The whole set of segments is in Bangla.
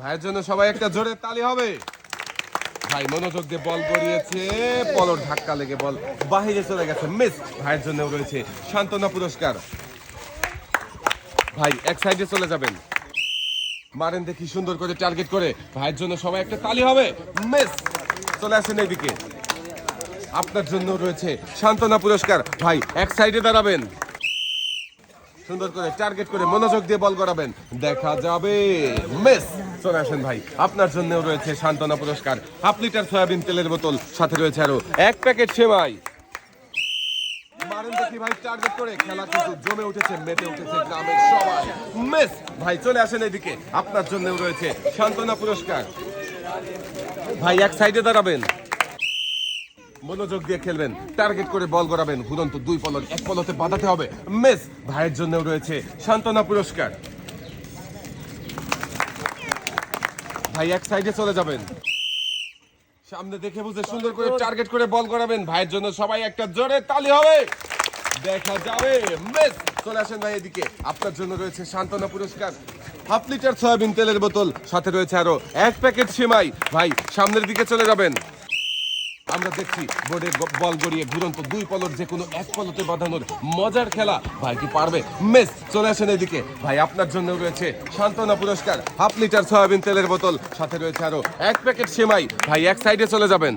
ভাইয়ের জন্য সবাই একটা জোরে তালি হবে। ভাই মনোযোগ দিয়ে বল গড়িয়েছে, পলর ধাক্কা লেগে বল বাহিরে চলে গেছে। মিস, ভাইয়ের জন্য রয়েছে সান্ত্বনা পুরস্কার। ভাই, এক সাইডে চলে যাবেন। মারেন দেখি সুন্দর করে টার্গেট করে। ভাইয়ের জন্য সবাই একটা তালি হবে। মিস, চলে আসেন এইদিকে। আপনার জন্য রয়েছে সান্ত্বনা পুরস্কার। ভাই, এক সাইডে দাঁড়াবেন। সুন্দর করে টার্গেট করে মনোযোগ দিয়ে বল করাবেন দেখা যাবে। মিস চলে আসেন ভাই। আপনার জন্যও রয়েছে সান্ত্বনা পুরস্কার। হাফ লিটার সয়াবিন তেলের বোতল, সাথে রয়েছে আরও এক প্যাকেট সেমাই। ভাই টার্গেট করে। খেলা কিন্তু জমে উঠেছে উঠেছে গ্রামের সবাই। মিস! ভাই, চলে আসেন এদিকে। আপনার রয়েছে সান্ত্বনা পুরস্কার। ভাই, এক সাইডে দাঁড়াবেন। মনোযোগ দিয়ে খেলবেন। টার্গেট করে বল করাবেন ঘুরন্ত দুই পলট এক পলতে বাঁধাতে হবে। মেস! ভাইয়ের জন্যও রয়েছে সান্ত্বনা পুরস্কার। ভাই, এক সাইডে চলে যাবেন। সামনে দেখে বুঝে সুন্দর করে টার্গেট করে বল করাবেন। ভাইয়ের জন্য সবাই একটা জোরে তালি হবে। দেখা যাবে। মিস চলে আসেন ভাই এদিকে। আপনার জন্য রয়েছে সান্ত্বনা পুরস্কার। হাফ লিটার সয়াবিন তেলের বোতল, সাথে রয়েছে আরও এক প্যাকেট সেমাই। ভাই, সামনের দিকে চলে যাবেন। আমরা দেখছি বোর্ডে গ- বল গড়িয়ে ঘুরন্ত দুই পলট যে কোনো এক পলতে বাঁধানোর মজার খেলা ভাই কি পারবে? মেস, চলে আসেন এদিকে। ভাই, আপনার জন্য রয়েছে সান্ত্বনা পুরস্কার, হাফ লিটার সয়াবিন তেলের বোতল, সাথে রয়েছে আরও এক প্যাকেট সেমাই। ভাই, এক সাইডে চলে যাবেন।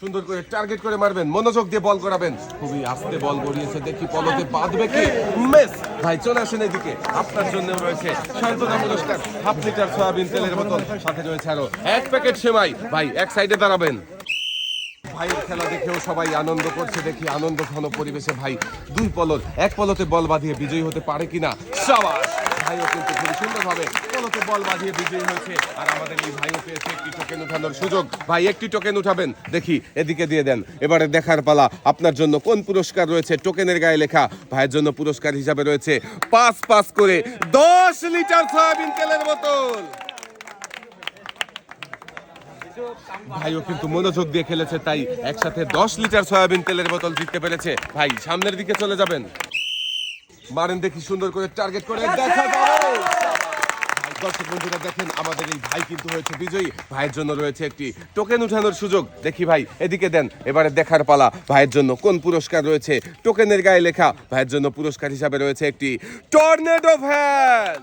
সুন্দর করে টার্গেট করে মারবেন, মনোযোগ দিয়ে বল করাবেন। খুবই আস্তে বল গড়িয়েছে, দেখি পলতে বাঁধবে কি? মেস, ভাই, চলে আসেন এদিকে। আপনার জন্য রয়েছে সান্ত্বনা পুরস্কার, হাফ লিটার সয়াবিন তেলের বোতল, সাথে রয়েছে আরও এক প্যাকেট সেমাই। ভাই, এক সাইডে দাঁড়াবেন। ভাইয়ের খেলা দেখেও সবাই আনন্দ করছে, দেখি আনন্দ ঘন পরিবেশে ভাই দুই পলর এক পলতে বল বাঁধিয়ে বিজয়ী হতে পারে কিনা? সবাই ভাইও কিন্তু খুবই সুন্দরভাবে পলতে বল বাঁধিয়ে বিজয়ী হয়েছে, আর আমাদের এই ভাইও পেয়েছে একটি টোকেন উঠানোর সুযোগ। ভাই, একটি টোকেন উঠাবেন? দেখি, এদিকে দিয়ে দেন। এবারে দেখার পালা, আপনার জন্য কোন পুরস্কার রয়েছে? টোকেনের গায়ে লেখা, ভাইয়ের জন্য পুরস্কার হিসাবে রয়েছে পাঁচ পাঁচ করে দশ লিটার সয়াবিন তেলের বোতল। ভাইও কিন্তু মনোযোগ দিয়ে খেলেছে তাই একসাথে দশ লিটার সয়াবিন তেলের বোতল জিততে পেরেছে। ভাই সামনের দিকে চলে যাবেন। মারেন দেখি সুন্দর করে টার্গেট করে দেখা যাবে। দর্শক বন্ধুরা দেখেন আমাদের এই ভাই কিন্তু হয়েছে বিজয়ী। ভাইয়ের জন্য রয়েছে একটি টোকেন উঠানোর সুযোগ। দেখি ভাই এদিকে দেন এবারে দেখার পালা। ভাইয়ের জন্য কোন পুরস্কার রয়েছে? টোকেনের গায়ে লেখা। ভাইয়ের জন্য পুরস্কার হিসাবে রয়েছে একটি টর্নেডো ভ্যান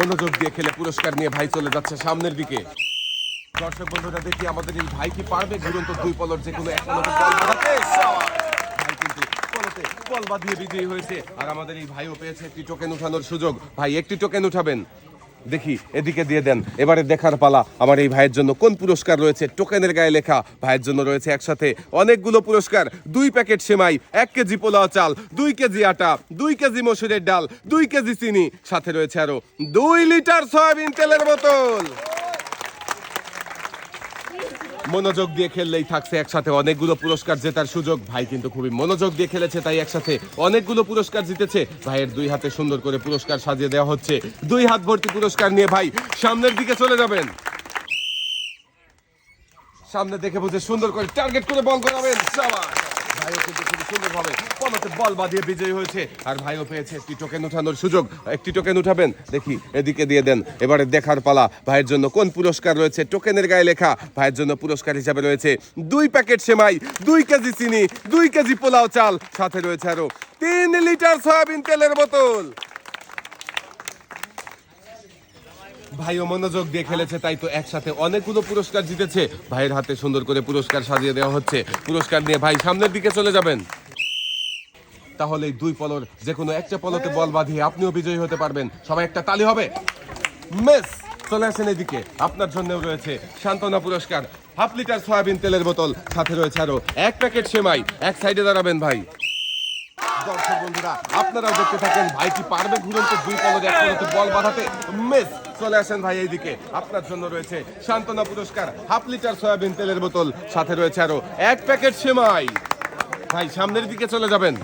মনোযোগ দিয়ে খেলে পুরস্কার নিয়ে ভাই চলে যাচ্ছে সামনের দিকে। দর্শক বন্ধুরা, দেখি আমাদের এই ভাই কি পারবে? ঘুরন্ত দুই পলর যে কোনো বল বিজয়ী হয়েছে। আর আমাদের এই ভাইও পেয়েছে একটি টোকেন উঠানোর সুযোগ। ভাই, একটি টোকেন উঠাবেন। দেখি, এদিকে দিয়ে দেন। এবারে দেখার পালা আমার এই ভাইয়ের জন্য। কোন পুরস্কার রয়েছে? টোকেনের গায়ে লেখা ভাইয়ের জন্য রয়েছে একসাথে অনেকগুলো পুরস্কার। দুই প্যাকেট সেমাই, এক কেজি পোলাও চাল, দুই কেজি আটা, দুই কেজি মসুরের ডাল, দুই কেজি চিনি। সাথে রয়েছে আরও দুই লিটার সয়াবিন তেলের বোতল। মনোযোগ দিয়ে খেললেই থাকছে একসাথে অনেকগুলো পুরস্কার জেতার সুযোগ। ভাই কিন্তু খুবই মনোযোগ দিয়ে খেলেছে, তাই একসাথে অনেকগুলো পুরস্কার জিতেছে। ভাইয়ের দুই হাতে সুন্দর করে পুরস্কার সাজিয়ে দেওয়া হচ্ছে। দুই হাত ভর্তি পুরস্কার নিয়ে ভাই সামনের দিকে চলে যাবেন। সামনে দেখে বুঝে সুন্দর করে টার্গেট করে বল করাবেন সাবাস বল বাঁধিয়ে বিজয়ী হয়েছে। আর ভাইও পেয়েছে একটি টোকেন উঠানোর সুযোগ। একটি টোকেন উঠাবেন? দেখি, এদিকে দিয়ে দেন। এবারে দেখার পালা, ভাইয়ের জন্য কোন পুরস্কার রয়েছে? টোকেনের গায়ে লেখা, ভাইয়ের জন্য পুরস্কার হিসাবে রয়েছে দুই প্যাকেট সেমাই, দুই কেজি চিনি, দুই কেজি পোলাও চাল। সাথে রয়েছে আরও তিন লিটার সয়াবিন তেলের বোতল। ভাইও মনোযোগ দিয়ে খেলেছে, তাই তো একসাথে অনেকগুলো পুরস্কার জিতেছে। ভাইয়ের হাতে সুন্দর করে পুরস্কার সাজিয়ে দেওয়া হচ্ছে। পুরস্কার নিয়ে ভাই সামনের দিকে চলে যাবেন। তাহলে দুই পলর, যে কোনো একটা পলতে বল বাঁধিয়ে আপনিও বিজয়ী হতে পারবেন। সবাই একটা তালি হবে। মেস, চলে আসেন এদিকে। আপনার জন্য রয়েছে সান্ত্বনা পুরস্কার। হাফ লিটার সয়াবিন তেলের বোতল, সাথে রয়েছে আরও এক প্যাকেট সেমাই। এক সাইডে দাঁড়াবেন ভাই। দর্শক বন্ধুরা, আপনারাও দেখতে থাকেন, ভাই কি পারবে ঘুরন্ত দুই পলরে এক পলতে বল বাঁধাতে? মিস চলে আসেন ভাই এইদিকে। আপনার জন্য রয়েছে সান্ত্বনা পুরস্কার, হাফ লিটার সয়াবিন তেলের বোতল, সাথে রয়েছে আরও এক প্যাকেট সেমাই। ভাই, সামনের দিকে চলে যাবেন।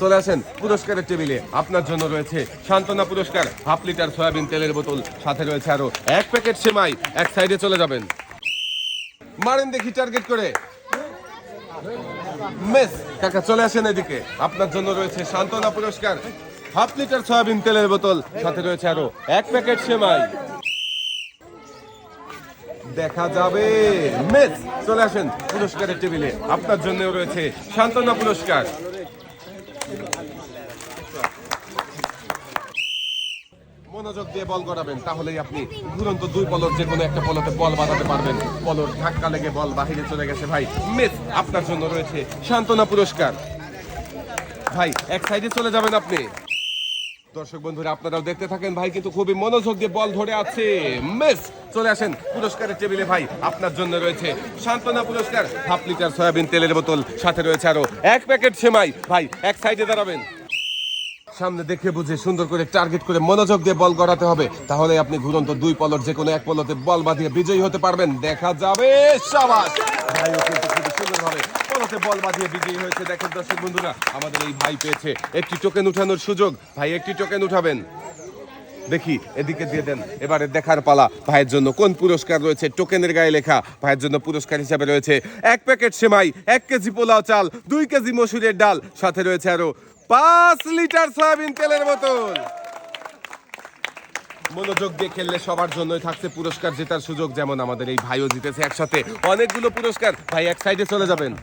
চলে আসেন পুরস্কারের টেবিলে। আপনার জন্য রয়েছে সান্ত্বনা পুরস্কার, হাফ লিটার সয়াবিন তেলের বোতল, সাথে রয়েছে আরও এক প্যাকেট সেমাই। এক সাইডে চলে যাবেন। মারেন দেখি টার্গেট করে। মিস, কাকা, চলে আসেন এদিকে। আপনার জন্য রয়েছে সান্ত্বনা পুরস্কার হাফ লিটার সয়াবিন তেলের বোতল, সাথে রয়েছে আরও এক প্যাকেট সেমাই। দেখা যাবে। মিস চলে আসেন পুরস্কারের টেবিলে। আপনার জন্য রয়েছে সান্ত্বনা পুরস্কার। মনোযোগ দিয়ে বল করাবেন তাহলেই আপনি দুরন্ত দুই পলর যে কোনো একটা পলতে বল বাঁধাতে পারবেন। পলর ধাক্কা লেগে বল বাহিরে চলে গেছে, ভাই। মিস আপনার জন্য রয়েছে সান্ত্বনা পুরস্কার। ভাই, এক সাইডে চলে যাবেন আপনি। দর্শক বন্ধুরা, আপনারাও দেখতে থাকেন। ভাই কিন্তু খুবই মনোযোগ দিয়ে বল ধরে আছে। মিস, চলে আসেন পুরস্কারের টেবিলে। ভাই, আপনার জন্য রয়েছে সান্ত্বনা পুরস্কার। হাফ লিটার সয়াবিন তেলের বোতল। সাথে রয়েছে আরও এক প্যাকেট সেমাই। ভাই, এক সাইডে দাঁড়াবেন। সামনে দেখে বুঝে সুন্দর করে টার্গেট করে মনোযোগ দিয়ে বল গড়াতে হবে। তাহলে আপনি ঘুরন্ত দুই পলর যে কোনো এক পলতে বল বাঁধিয়ে বিজয়ী হতে পারবেন। দেখা যাবে, সাবাস! বল বাঁধিয়ে হয়েছে। বন্ধুরা, আমাদের এই ভাই পেয়েছে। একটি টোকেন উঠানোর সুযোগ। ভাই, একটি টোকেন উঠাবেন। দেখি, এদিকে দিয়ে দেন। এবারে দেখার পালা। ভাইয়ের জন্য কোন পুরস্কার রয়েছে? টোকেনের গায়ে লেখা। ভাইয়ের জন্য পুরস্কার হিসাবে রয়েছে এক প্যাকেট সেমাই, এক কেজি পোলাও চাল, দুই কেজি মসুরের ডাল। সাথে রয়েছে আরও পাঁচ লিটার সয়াবিন তেলের বোতল। মনোযোগ দিয়ে খেললে সবার জন্যই থাকছে পুরস্কার জেতার সুযোগ, যেমন আমাদের এই ভাইও জিতেছে একসাথে। অনেকগুলো পুরস্কার। ভাই, এক সাইডে চলে যাবেন।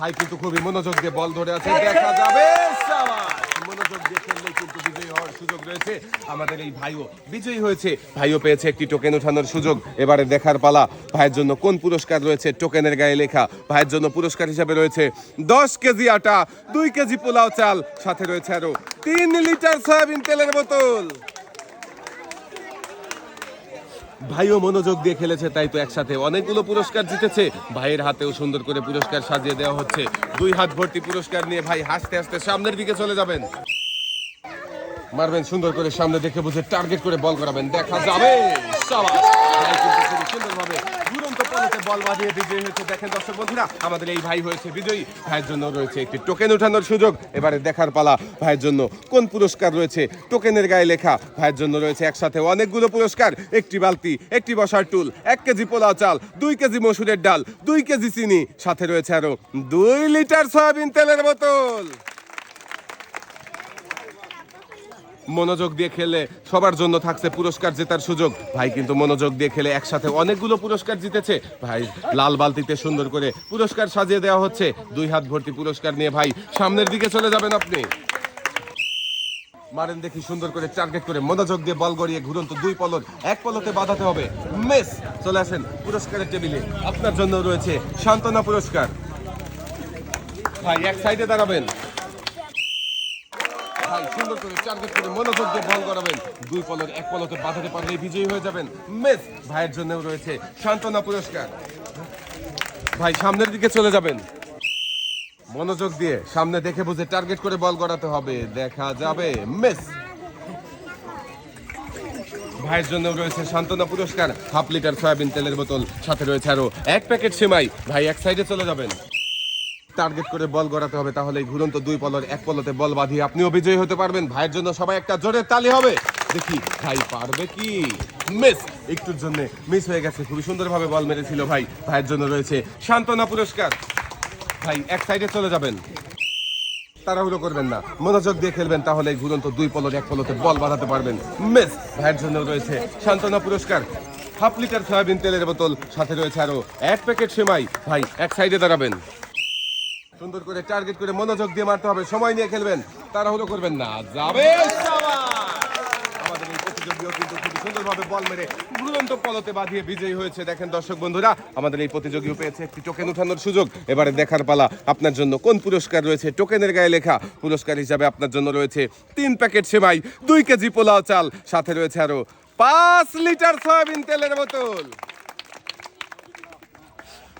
ভাই কিন্তু খুবই মনোযোগ দিয়ে বল ধরে আছে, দেখা যাবে! মনোযোগ সুযোগ রয়েছে। আমাদের এই ভাইও বিজয়ী হয়েছে। ভাইও পেয়েছে একটি টোকেন উঠানোর সুযোগ। এবারে দেখার পালা, ভাইয়ের জন্য কোন পুরস্কার রয়েছে? টোকেনের গায়ে লেখা, ভাইয়ের জন্য পুরস্কার হিসাবে রয়েছে দশ কেজি আটা, দুই কেজি পোলাও চাল, সাথে রয়েছে আরও তিন লিটার সয়াবিন তেলের বোতল। ভাইও মনোযোগ দিয়ে খেলেছে, তাই তো একসাথে অনেকগুলো পুরস্কার জিতেছে। ভাইয়ের হাতেও সুন্দর করে পুরস্কার সাজিয়ে দেওয়া হচ্ছে। দুই হাত ভর্তি পুরস্কার নিয়ে ভাই হাসতে হাসতে সামনের দিকে চলে যাবেন। মারবেন সুন্দর করে সামনে দেখে বুঝে টার্গেট করে বল করাবেন। দেখা যাবে। সুন্দরভাবে পলতে বল বাঁধিয়ে বিজয়ী হয়েছে। দেখেন দর্শক বন্ধুরা, আমাদের এই ভাই হয়েছে বিজয়ী। ভাইয়ের জন্য রয়েছে একটি টোকেন ওঠানোর সুযোগ। এবারে দেখার পালা ভাইয়ের জন্য। কোন পুরস্কার রয়েছে? টোকেনের গায়ে লেখা ভাইয়ের জন্য রয়েছে একসাথে অনেকগুলো পুরস্কার। একটি বালতি, একটি বসার টুল এক কেজি পোলাও চাল, দুই কেজি মসুরের ডাল, দুই কেজি চিনি। সাথে রয়েছে আরও দুই লিটার সয়াবিন তেলের বোতল। মনোযোগ দিয়ে খেলে সবার জন্য থাকছে পুরস্কার জেতার সুযোগ। ভাই কিন্তু মনোযোগ দিয়ে খেলে একসাথে অনেকগুলো পুরস্কার জিতেছে। ভাই, লাল বালতিতে সুন্দর করে পুরস্কার সাজিয়ে দেওয়া হচ্ছে। দুই হাত ভর্তি পুরস্কার নিয়ে ভাই, সামনের দিকে চলে যাবেন আপনি। মারেন দেখি সুন্দর করে টার্গেট করে মনোযোগ দিয়ে বল গড়িয়ে ঘুরন্ত দুই পলট এক পলতে বাঁধাতে হবে। মেস, চলে আসেন পুরস্কারের টেবিলে। আপনার জন্য রয়েছে সান্ত্বনা পুরস্কার। ভাই, এক সাইডে দাঁড়াবেন। ভাই, সুন্দর করে টার্গেট করে মনোযোগ দিয়ে বল করাবেন। দুই পলর এক পলতে বাঁধাতে পারলেই বিজয়ী হয়ে যাবেন মেস ভাইয়ের জন্য রয়েছে সান্ত্বনা পুরস্কার। ভাই, সামনের দিকে চলে যাবেন। মনোযোগ দিয়ে সামনে দেখে বুঝে টার্গেট করে বল করাতে হবে। দেখা যাবে মিস। ভাইয়ের জন্য রয়েছে সান্ত্বনা পুরস্কার। হাফ লিটার সয়াবিন তেলের বোতল, সাথে রয়েছে আরও এক প্যাকেট সেমাই। ভাই, এক সাইডে চলে যাবেন। টার্গেট করে বল গড়াতে হবে, তাহলে ঘুরন্ত দুই পলর এক পলতে বল বাঁধিয়ে আপনিও বিজয়ী হতে পারবেন। ভাইয়ের জন্য সবাই একটা জোরে তালি হবে। দেখি, ভাই পারবে কি? মিস! একটুর জন্য মিস হয়ে গেছে, খুবই সুন্দরভাবে বল মেরেছিল ভাই। ভাইয়ের জন্য রয়েছে সান্ত্বনা পুরস্কার। ভাই, এক সাইডে চলে যাবেন। তাড়াহুড়ো করবেন না। মনোযোগ দিয়ে খেলবেন, তাহলে ঘুরন্ত দুই পলর এক পলতে বল বাঁধাতে পারবেন। মিস! ভাইয়ের জন্য রয়েছে সান্ত্বনা পুরস্কার। হাফ লিটার সয়াবিন তেলের বোতল, সাথে রয়েছে আরও এক প্যাকেট সেমাই। ভাই, এক সাইডে দাঁড়াবেন। সুন্দর করে টার্গেট করে মনোযোগ দিয়ে মারতে হবে। সময় নিয়ে খেলবেন। তাড়াহুড়ো করবেন না। যাবে আমাদের এই খুব সুন্দরভাবে বল মেরে পলতে বাঁধিয়ে বিজয়ী হয়েছে। দেখেন আমাদের এই প্রতিযোগীও পেয়েছে টোকেন উঠানোর সুযোগ। এবারে দেখার আপনার জন্য। কোন পুরস্কার রয়েছে? টোকেনের গায়ে লেখা পুরস্কার হিসাবে আপনার জন্য রয়েছে তিন প্যাকেট সেমাই, দুই কেজি পোলাও চাল, সাথে রয়েছে আরও পাঁচ লিটার সয়াবিন তেলের বোতল।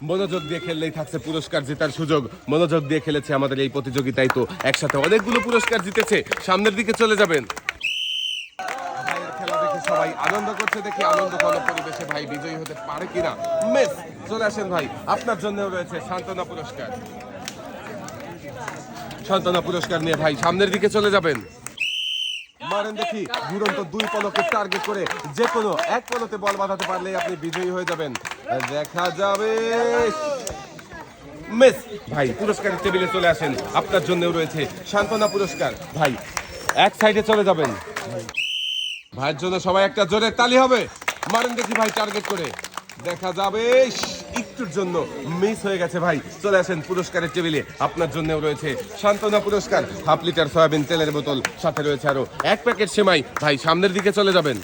মনোযোগ দিয়ে খেললেই থাকছে পুরস্কার জেতার সুযোগ। মনোযোগ দিয়ে খেলেছে আমাদের এই প্রতিযোগিতায় তো একসাথে অনেকগুলো পুরস্কার জিতেছে। সামনের দিকে চলে যাবেন। খেলা দেখে সবাই আনন্দ করছে দেখে আনন্দ ঘন পরিবেশে ভাই বিজয়ী হতে পারে কিনা? মেস, চলে আসেন ভাই। আপনার জন্য রয়েছে সান্ত্বনা পুরস্কার। সান্ত্বনা পুরস্কার নিয়ে ভাই সামনের দিকে চলে যাবেন। মারেন দেখি। দুরন্ত দুই পলকে টার্গেট করে যে কোনো এক পলতে বল বাঁধাতে পারলেই আপনি বিজয়ী হয়ে যাবেন। দেখা যাবে। মিস, ভাই, পুরস্কারের টেবিলে চলে আসেন। আপনার জন্যও রয়েছে সান্ত্বনা পুরস্কার। ভাই, এক সাইডে চলে যাবেন। ভাইয়ের জন্য সবাই একটা জোরে তালি হবে। মারেন দেখি ভাই টার্গেট করে। দেখা যাবে। একটুর জন্য মিস হয়ে গেছে ভাই। চলে আসেন পুরস্কারের টেবিলে। আপনার জন্যও রয়েছে সান্ত্বনা পুরস্কার। হাফ লিটার সয়াবিন তেলের বোতল। সাথে রয়েছে আরও এক প্যাকেট সেমাই। ভাই, সামনের দিকে চলে যাবেন।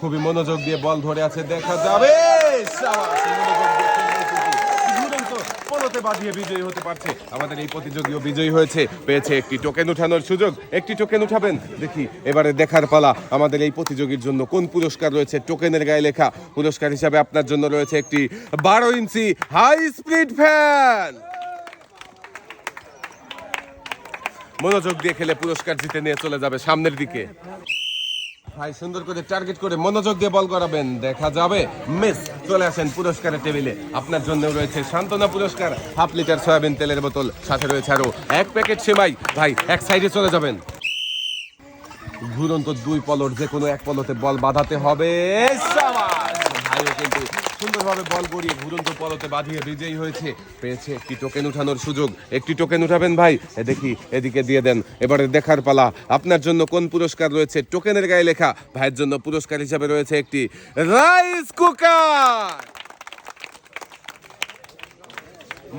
খুবই মনোযোগ দিয়ে বল ধরে আছে, দেখা যাবে সাবাস, এই মনোযোগ দিয়ে খেলবে কিন্তু। দুরন্ত পলতে বাঁধিয়ে বিজয়ী হতে পারছে। আমাদের এই প্রতিযোগীও বিজয়ী হয়েছে। পেয়েছে একটি টোকেন উঠানোর সুযোগ। একটি টোকেন উঠাবেন? দেখি, এবারে দেখার পালা। আমাদের এই প্রতিযোগীর জন্য কোন পুরস্কার রয়েছে? টোকেনের গায়ে লেখা পুরস্কার হিসাবে আপনার জন্য রয়েছে একটি বারো ইঞ্চি হাই স্পিড ফ্যান মনোযোগ দিয়ে খেলে পুরস্কার জিতে নিয়ে চলে যাবে সামনের দিকে। ভাই, সুন্দর করে টার্গেট করে মনোযোগ দিয়ে বল করাবেন। দেখা যাবে মিস চলে আসেন পুরস্কারের টেবিলে। আপনার জন্য রয়েছে সান্ত্বনা পুরস্কার হাফ লিটার সয়াবিন তেলের বোতল, সাথে রয়েছে আরও এক প্যাকেট সেমাই। ভাই, এক সাইডে চলে যাবেন। ঘুরন্ত দুই পলট যে কোনো এক পলতে বল বাঁধাতে হবে। কিন্তু সুন্দরভাবে বল গড়িয়ে ঘুরন্ত পলতে বাঁধিয়ে বিজয়ী হয়েছে। পেয়েছে একটি টোকেন উঠানোর সুযোগ। একটি টোকেন উঠাবেন ভাই? দেখি, এদিকে দিয়ে দেন। এবারে দেখার পালা। আপনার জন্য কোন পুরস্কার রয়েছে? টোকেনের গায়ে লেখা। ভাইয়ের জন্য পুরস্কার হিসাবে রয়েছে একটি রাইস কুকার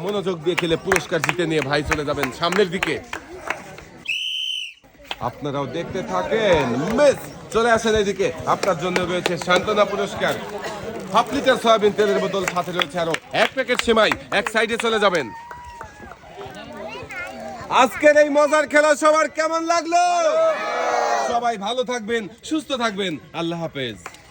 মনোযোগ দিয়ে খেলে পুরস্কার জিতে নিয়ে ভাই চলে যাবেন সামনের দিকে। আপনারাও দেখতে থাকেন। চলে আসেন এদিকে। আপনার জন্য রয়েছে সান্ত্বনা পুরস্কার। হাফ লিটার সয়াবিন তেলের বোতল, সাথে রয়েছে আরও এক প্যাকেট সেমাই। এক সাইডে চলে যাবেন। আজকের এই মজার খেলা সবার কেমন লাগল? সবাই ভালো থাকবেন, সুস্থ থাকবেন। আল্লাহ হাফেজ।